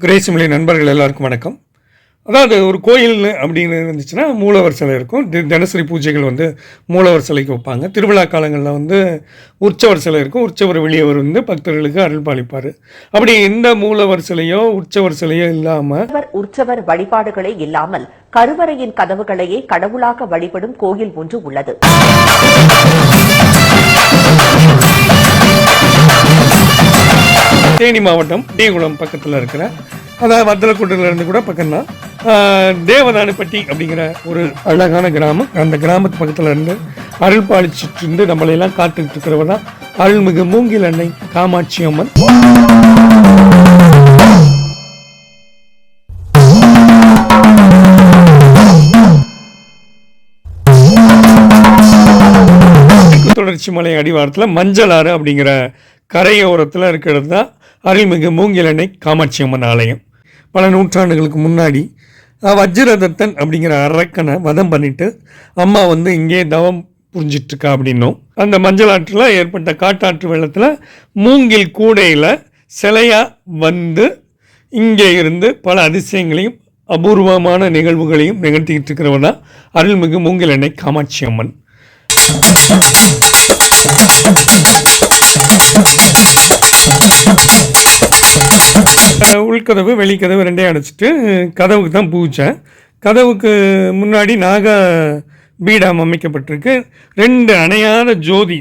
கிரேசிமலை நண்பர்கள் எல்லாருக்கும் வணக்கம். அதாவது ஒரு கோயில் அப்படின்னு இருந்துச்சுன்னா மூலவர் சிலை இருக்கும். தி- தினசரி பூஜைகள் வந்து மூலவர் சிலைக்கு வைப்பாங்க. திருவிழா காலங்களில் வந்து உற்சவர் சிலை இருக்கும். உற்சவர் வெளியவர் வந்து பக்தர்களுக்கு அருள் பாலிப்பார் அப்படி இந்த மூலவர் சிலையோ உற்சவர் சிலையோ இல்லாமல் உற்சவர் உற்சவர் வழிபாடுகளே இல்லாமல் கருவறையின் கதவுகளையே கடவுளாக வழிபடும் கோயில் ஒன்று உள்ளது. தேனி மாவட்டம் டீகுளம் பக்கத்தில் இருக்கிற அதாவது வத்தலக்குண்டில் இருந்து கூட பக்கம்தான். ஆஹ், அப்படிங்கிற ஒரு அழகான கிராமம். அந்த கிராமத்து பக்கத்தில் இருந்து அருள் பாலிச்சிட்டு இருந்து நம்மளையெல்லாம் காத்துக்கிட்டு இருக்கிறவர் தான் அருள்மிகு மூங்கில் அன்னை காமாட்சி அம்மன். தொடர்ச்சி மலை அடிவாரத்தில் மஞ்சள் ஆறு அப்படிங்கிற கரையோரத்தில் இருக்கிறது தான் அருள்மிகு மூங்கிலணை காமாட்சி அம்மன் ஆலயம். பல நூற்றாண்டுகளுக்கு முன்னாடி வஜ்ரதத்தன் அப்படிங்கிற அரக்கனை வதம் பண்ணிட்டு அம்மா வந்து இங்கே தவம் புரிஞ்சிட்ருக்கா அப்படின்னும். அந்த மஞ்சள் ஆற்றில் ஏற்பட்ட காட்டாற்று வெள்ளத்தில் மூங்கில் கூடையில் சிலையாக வந்து இங்கே இருந்து பல அதிசயங்களையும் அபூர்வமான நிகழ்வுகளையும் நிகழ்த்திக்கிட்டு இருக்கிறவன் தான் அருள்மிகு மூங்கிலணை காமாட்சி அம்மன். உள்கதவு வெளிக்கதவு ரெண்டையும் அடைச்சிட்டு கதவுக்கு தான் பூஜை. கதவுக்கு முன்னாடி நாக பீடம் அமைக்கப்பட்டிருக்கு. ரெண்டு அணையாத ஜோதி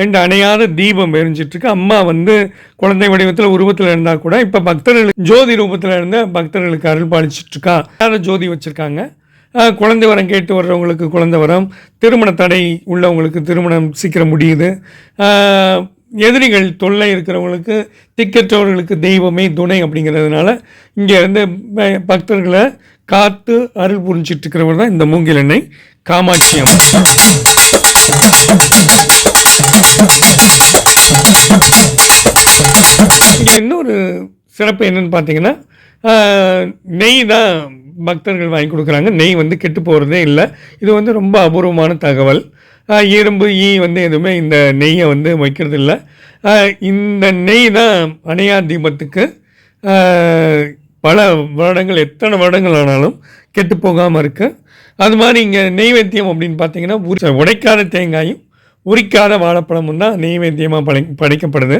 ரெண்டு அணையாத தீபம் எரிஞ்சிட்ருக்கு. அம்மா வந்து குழந்தை வடிவத்தில் உருவத்தில் இருந்தால் கூட இப்போ பக்தர்களுக்கு ஜோதி ரூபத்தில் இருந்த பக்தர்களுக்கு அருள் பாலிச்சிட்ருக்கா. அணையாத ஜோதி வச்சுருக்காங்க. குழந்தை வரம் கேட்டு வர்றவங்களுக்கு குழந்தை வரம். திருமண தடை உள்ளவங்களுக்கு திருமணம் சீக்கிரம் முடியுது. எதிரிகள் தொல்லை இருக்கிறவங்களுக்கு திக்கற்றவர்களுக்கு தெய்வமே துணை அப்படிங்கிறதுனால இங்கே இருந்து பக்தர்களை காத்து அருள் புரிஞ்சிட்டு இருக்கிறவர் தான் இந்த மூங்கில் எண்ணெய் காமாட்சி அம்மன். இங்கே இன்னொரு சிறப்பு என்னன்னு பார்த்தீங்கன்னா நெய் தான் பக்தர்கள் வாங்கி கொடுக்குறாங்க. நெய் வந்து கெட்டு போகிறதே இல்லை. இது வந்து ரொம்ப அபூர்வமான தகவல். இரும்பு ஈ வந்து எதுவுமே இந்த நெய்யை வந்து வைக்கிறது இல்லை இந்த நெய் தான் அணையா தீபத்துக்கு பல வருடங்கள் எத்தனை வருடங்கள் ஆனாலும் கெட்டு போகாமல் இருக்குது அது மாதிரி இங்கே நெய்வேத்தியம் அப்படின்னு பார்த்தீங்கன்னா உரி- உடைக்காத தேங்காயும் உரிக்காத வாழைப்பழமும் தான் நெய்வேத்தியமாக படை படைக்கப்படுது.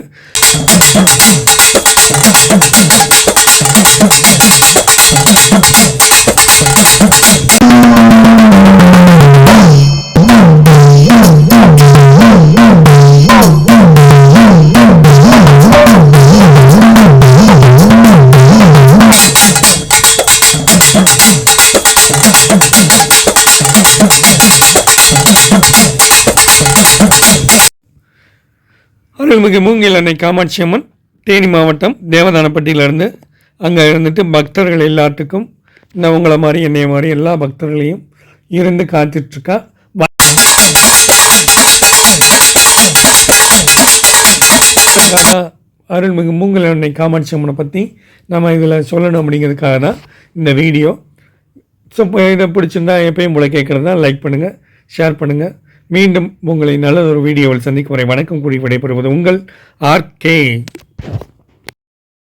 அருள்மிகு மூங்கில் அன்னை காமாட்சி அம்மன் தேனி மாவட்டம் தேவதானப்பட்டியிலேருந்து அங்கே இருந்துட்டு பக்தர்கள் எல்லாத்துக்கும் இந்த உங்களை மாதிரி என்னைய மாதிரி எல்லா பக்தர்களையும் இருந்து காத்துட்ருக்கா அருள்மிகு மூங்கில் அன்னை காமாட்சி அம்மனை பற்றி நம்ம இதில் சொல்லணும் அப்படிங்கிறதுக்காக தான் இந்த வீடியோ. ஸோ இதை பிடிச்சிருந்தா எப்பயும் போல கேட்குறதா லைக் பண்ணுங்கள் ஷேர் பண்ணுங்கள் மீண்டும் உங்களை நல்லதொரு வீடியோவில் சந்திக்கும் வரை வணக்கம் கூறி விடைபெறுவது உங்கள் ஆர்கே